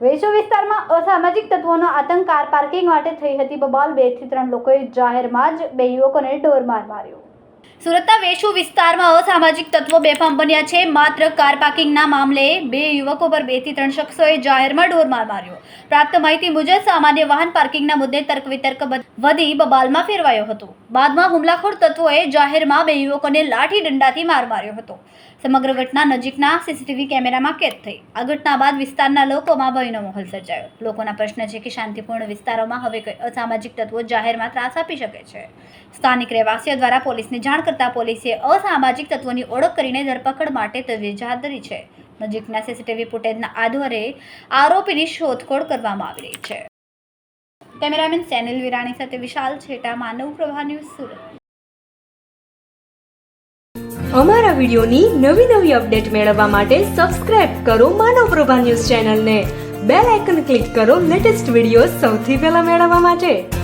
વેસુ વિસ્તારમાં અસામાજિક તત્વોનો આતંક કાર પાર્કિંગ માટે થઈ હતી બબાલ. બેથી ત્રણ લોકોએ જાહેરમાં જ બે યુવકોને ઢોરમાર માર્યો. સુરતના વેશુ વિસ્તારમાં અસામાજિક તત્વો બેફામ બન્યા છે. માત્ર કાર પાર્કિંગના મામલે બે યુવકો પર બેથી ત્રણ શખ્સોએ જાહેરમાં ઢોરમાર માર્યો. પ્રાપ્ત માહિતી મુજબ, સામાન્ય વાહન પાર્કિંગના મુદ્દે તર્ક વિતર્ક વધી બબાલમાં ફેરવાયો હતો. બાદમાં હુમલાખોર તત્વોએ જાહેરમાં બે યુવકોને લાઠી દંડાથી માર માર્યો હતો. સમગ્ર ઘટના નજીકના સીસીટીવી કેમેરામાં કેદ થઈ. આ ઘટના બાદ વિસ્તારના લોકોમાં ભયનો માહોલ સર્જાયો. લોકોના પ્રશ્ન છે કે શાંતિપૂર્ણ વિસ્તારોમાં હવે અસામાજિક તત્વો જાહેરમાં ત્રાસ આપી શકે છે? સ્થાનિક રહેવાસીઓ દ્વારા પોલીસને જાણ કરતા પોલીસે અસામાજિક તત્વોની ઓળખ કરીને ધરપકડ માટે તજવીજ હાથ ધરી છે. નજીકના સીસીટીવી ફૂટેજના આધારે આરોપીની શોધખોળ કરવામાં આવી રહી છે. કેમેરામેન સેનિલ વિરાણી સાથે વિશાલ છેટા, માનવ પ્રભા ન્યૂઝ સુરત. અમારા વિડીયોની નવી નવી અપડેટ મેળવવા માટે સબસ્ક્રાઇબ કરો માનવ પ્રભા ન્યૂઝ ચેનલને. બેલ આઇકન ક્લિક કરો લેટેસ્ટ વીડિયો સૌથી પહેલા મેળવવા માટે.